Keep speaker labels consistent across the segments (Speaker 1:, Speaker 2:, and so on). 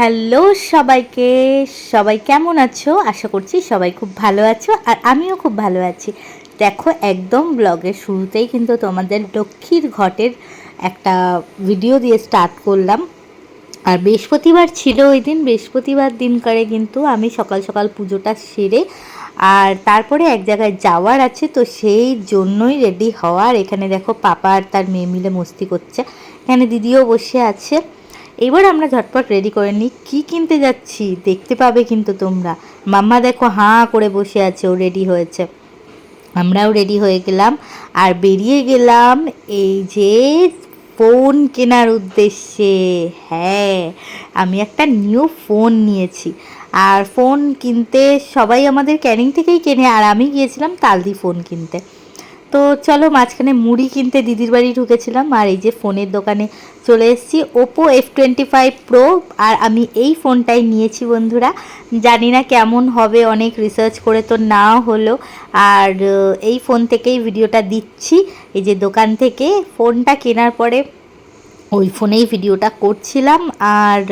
Speaker 1: Hello সবাইকে, সবাই কেমন আছো? আশা করছি সবাই খুব ভালো আছো আর আমিও খুব ভালো আছি। দেখো, একদম ব্লগের শুরুতেই কিন্তু তোমাদের লক্ষ্মীর ঘটের একটা ভিডিও দিয়ে স্টার্ট করলাম। আর বৃহস্পতিবার ছিল ওই দিন, বৃহস্পতিবার দিন করে কিন্তু আমি সকাল সকাল পুজোটা সেরে আর তারপরে এক জায়গায় যাওয়ার আছে, তো সেই জন্যই রেডি হওয়ার এখানে দেখো, পাপা আর তার মেয়ে মিলে মস্তি করছে। এখানে দিদিও বসে আছে। এবার আমরা ঝটপট রেডি করে নিই, কী কিনতে যাচ্ছি? দেখতে পাবে কিন্তু তোমরা। মাম্মা দেখো হাঁ করে বসে আছে, ও রেডি হয়েছে। আমরাও রেডি হয়ে গেলাম। আর বেরিয়ে গেলাম এই যে ফোন কেনার উদ্দেশ্যে। হ্যাঁ আমি একটা নিউ ফোন নিয়েছি। আর ফোন কিনতে সবাই আমাদের ক্যানিং থেকেই কেনে, আর আমি গিয়েছিলাম তালদি ফোন কিনতে। তো চলো মাঝখানে মুড়ি কিনতে দিদির বাড়ি ঢুকেছিলাম, আর এই যে ফোনের দোকানে চলে এসেছি। Oppo F twenty five pro আর আমি এই ফোনটাই নিয়েছি বন্ধুরা। জানি না কেমন হবে, অনেক রিসার্চ করে তো না হলো। আর এই ফোন থেকেই ভিডিওটা দিচ্ছি। এই যে দোকান থেকে ফোনটা কেনার পরে ওই ফোনেই ভিডিওটা করছিলাম। আর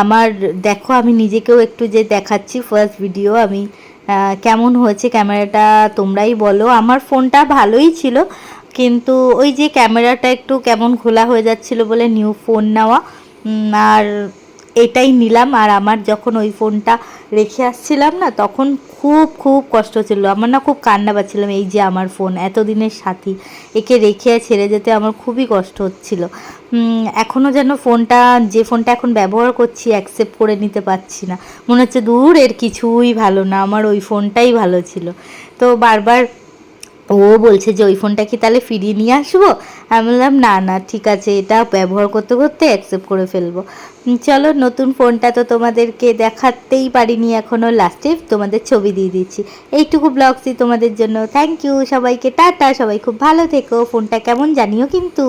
Speaker 1: আমার, দেখো আমি নিজেকেও একটু যে দেখাচ্ছি ফার্স্ট ভিডিও আমি কেমন হয়েছে ক্যামেরাটা তোমরাই বলো। আমার ফোনটা ভালোই ছিল, কিন্তু ওই যে ক্যামেরাটা একটু কেমন খোলা হয়ে যাচ্ছিল বলে নিউ ফোন নেওয়া। আর এটাই নিলাম। আর আমার যখন ওই ফোনটা রেখে আসছিলাম না, তখন খুব খুব কষ্ট ছিল। আমার না খুব কান্না পাচ্ছিলাম, এই যে আমার ফোন, এতদিনের সাথী, একে রেখে ছেড়ে যেতে আমার খুবই কষ্ট হচ্ছিল। এখনও যেন ফোনটা, যে ফোনটা এখন ব্যবহার করছি অ্যাকসেপ্ট করে নিতে পারছি না। মনে হচ্ছে দূর এর কিছুই ভালো না, আমার ওই ফোনটাই ভালো ছিল। তো বারবার ও বলছে যে, ওই ফোনটা কি তাহলে ফিরিয়ে নিয়ে আসব? আমি বললাম, না না, ঠিক আছে, এটা ব্যবহার করতে করতে অ্যাকসেপ্ট করে ফেলব। চলো, নতুন ফোনটা তো তোমাদেরকে দেখাতেই পারিনি এখনও লাস্টে তোমাদের ছবি দিয়ে দিচ্ছি এইটুকু ব্লগসই তোমাদের জন্য। থ্যাংক ইউ সবাইকে, টাটা, সবাই খুব ভালো থেকো। ফোনটা কেমন জানিও কিন্তু।